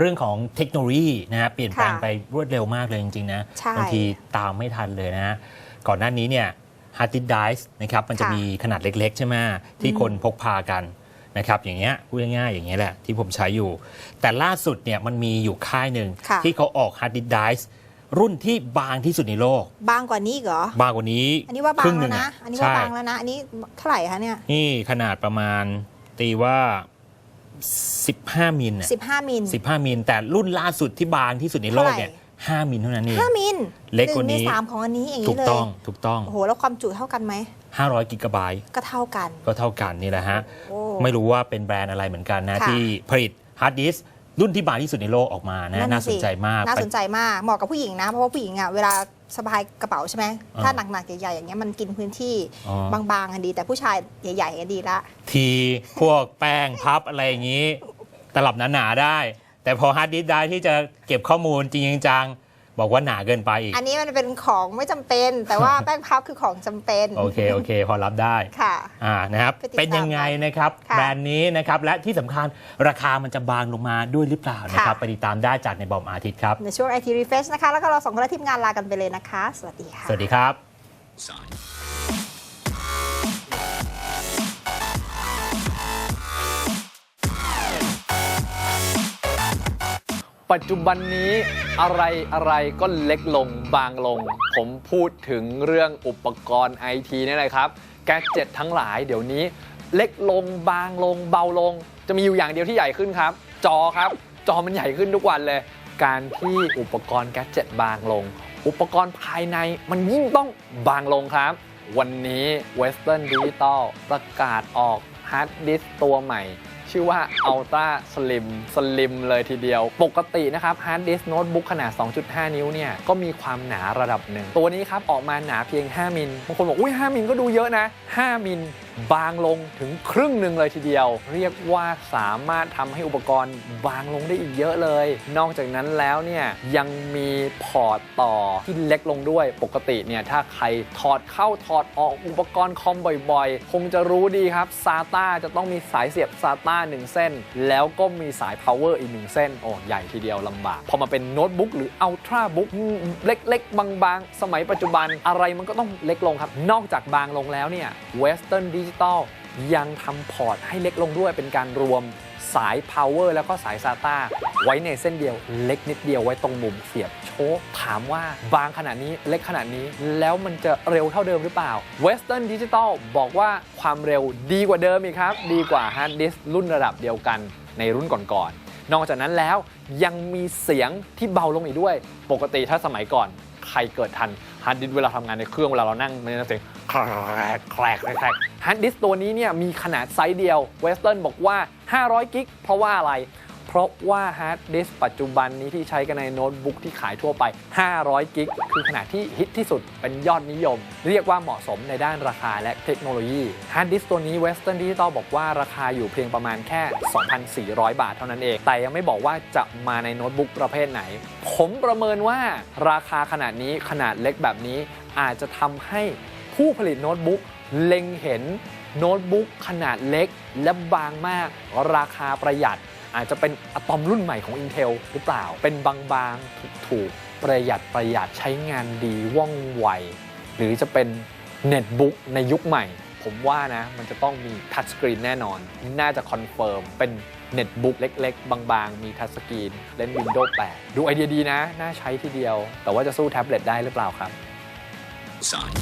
เรื่องของเทคโนโลยีนะฮะเปลี่ยนแปลงค่ะไปรวดเร็วมากเลยจริง ๆ นะใช่บางทีตามไม่ทันเลยนะก่อนหน้านี้เนี่ยฮาร์ดดิสก์ไดส์นะครับมันจะค่ะมีขนาดเล็ก ๆ ใช่ไหมที่คนพกพากันนะครับอย่างเงี้ยพูดง่ายๆอย่างเงี้ยแหละที่ผมใช้อยู่ แต่ล่าสุดเนี่ยมันมีอยู่ค่ายหนึ่งค่ะที่เขาออกฮาร์ดดิสก์ไดส์รุ่นที่บางที่สุดในโลก บางกว่านี้อีกเหรอ บางกว่านี้ อันนี้ว่าบาคงรึ่หแล้นึ่วนะอะอันนี้ว่าใช่บางแล้วนะ อันนี้เท่าไหร่คะเนี่ย นี่ขนาดประมาณตีว่า 15 มิลน่ะ15 มิล 15 มิล แต่รุ่นล่าสุดที่บางที่สุดในโลกเนี่ย5มิลเท่านั้นเอง5มิลเล็กกว่านี้หนึ่งในสามของอันนี้อย่างถูนี้กเลยต้อง ถูกต้องโอ้โห แล้วความจุเท่ากันไหม500กิกะไบต์ก็เท่ากัน ก็เท่ากันนี่แหละฮะโอ้ไม่รู้ว่าเป็นแบรนด์อะไรเหมือนกันนะค่ะที่ผลิตฮาร์ดดิสก์ รุ่นที่บางที่สุดในโลกออกมานะน่าสนใจมากน่าสนใจมากเหมาะกับผู้หญิงนะ เพราะว่าผู้หญิงอะเวลาสะพายกระเป๋าใช่ไหมอ่าถ้าหนักๆใหญ่ๆอย่างเงี้ยมันกินพื้นที่อ๋อบางๆอันดี แต่ผู้ชายใหญ่ๆอันดีละทีพวกแป้งพับอะไรอย่างนี้ ตลับหนาๆได้ แต่พอฮาร์ดดิสก์ได้ที่จะเก็บข้อมูลจริงๆจัง บอกว่าหนาเกินไปอีก อันนี้มันเป็นของไม่จำเป็น แต่ว่าแป้งพับคือของจำเป็น โอเค โอเค พอรับได้ค่ะอ่านะครับไปติดตามเป็นยังไงนะครับค่ะแบรนด์นี้นะครับ และที่สำคัญราคามันจะบางลงมาด้วยหรือเปล่านะครับค่ะไปติดตามได้จากในบอมอาทิตย์ครับ ในช่วง IT Refresh นะคะ แล้วก็เราสองคนและทีมงานลากันไปเลยนะคะ สวัสดีค่ะ สวัสดีครับ ปัจจุบันนี้อะไรอะไรก็เล็กลงบางลง ผมพูดถึงเรื่องอุปกรณ์ไอทีนี่แหละครับ แกเจ็ตทั้งหลายเดี๋ยวนี้ เล็กลงบางลง เบาลง จะมีอยู่อย่างเดียวที่ใหญ่ขึ้นครับ จอครับ จอมันใหญ่ขึ้นทุกวันเลย การที่อุปกรณ์แกเจ็ตบางลง อุปกรณ์ภายในมันยิ่งต้องบางลงครับ วันนี้ Western Digital ประกาศออกฮาร์ดดิสตัวใหม่ ชื่อว่า Ultra Slim Slim เลยทีเดียว ปกตินะครับฮาร์ดดิสก์โน้ตบุ๊กขนาด 2.5 นิ้วเนี่ย ก็มีความหนาระดับหนึ่ง ตัวนี้ครับ ออกมาหนาเพียง 5 มิลบางคนบอก อุ้ย 5 มิลก็ดูเยอะนะ 5 มิล บางลงถึงครึ่งหนึ่งเลยทีเดียว เรียกว่าสามารถทำให้อุปกรณ์บางลงได้อีกเยอะเลย นอกจากนั้นแล้วเนี่ยยังมีพอร์ตต่อที่เล็กลงด้วยปกติเนี่ยถ้าใครถอดเข้าถอดออกอุปกรณ์คอมบ่อยๆ คงจะรู้ดีครับ SATA จะต้องมีสายเสียบ SATA 1 เส้น แล้วก็มีสาย power อีก 1 เส้น โอ้ใหญ่ทีเดียวลำบาก พอมาเป็นโน้ตบุ๊กหรือ Ultra Book เล็กๆ บางๆ สมัยปัจจุบันอะไรมันก็ต้องเล็กลงครับ นอกจากบางลงแล้วเนี่ย Western Digital ยังทำพอร์ตให้เล็กลงด้วยเป็นการรวมสาย power แล้วก็สาย SATA ไว้ในเส้นเดียวเล็กนิดเดียวไว้ตรงมุมเสียบโชคถามว่าบางขนาดนี้เล็กขนาดนี้แล้วมันจะเร็วเท่าเดิมหรือเปล่า Western Digital บอกว่าความเร็วดีกว่าเดิมอีกครับ ดีกว่า hard disk รุ่นระดับเดียวกันในรุ่นก่อนๆนอกจากนั้นแล้วยังมีเสียงที่เบาลงอีกด้วย ปกติถ้าสมัยก่อนใครเกิดทัน ฮาร์ดดิสเวลาทำงานในเครื่องเวลาเรานั่งมันจะเสียงแครกแครกแครกแครกฮาร์ดดิสตัวนี้เนี่ยมีขนาดไซส์เดียวเวสเทิร์นบอกว่า 500 กิก เพราะว่าอะไร เพราะว่าฮาร์ดดิสปัจจุบันนี้ที่ใช้กันในโน้ตบุ๊กที่ขายทั่วไป 500 กิก คือขนาดที่ฮิตที่สุดเป็นยอดนิยม เรียกว่าเหมาะสมในด้านราคาและเทคโนโลยีฮาร์ดดิสตัวนี้ Western Digital บอกว่าราคาอยู่เพียงประมาณแค่ 2,400 บาทเท่านั้นเอง แต่ยังไม่บอกว่าจะมาในโน้ตบุ๊กประเภทไหน ผมประเมินว่าราคาขนาดนี้ขนาดเล็กแบบนี้ อาจจะทำให้ผู้ผลิตโน้ตบุ๊กเล็งเห็นโน้ตบุ๊กขนาดเล็กและบางมาก ราคาประหยัด อาจจะเป็นอะตอมรุ่นใหม่ของ Intel หรือเปล่า เป็นบางๆ ถูกๆ ประหยัดประหยัดใช้งานดีว่องไว หรือจะเป็นเน็ตบุ๊กในยุคใหม่ ผมว่านะ มันจะต้องมีทัชสกรีนแน่นอน น่าจะคอนเฟิร์มเป็นเน็ตบุ๊กเล็ก ๆ บางๆ มีทัชสกรีนเล่น Windows 8 ดูไอเดียดีนะ น่าใช้ทีเดียว แต่ว่าจะสู้แท็บเล็ตได้หรือเปล่าครับ Sign.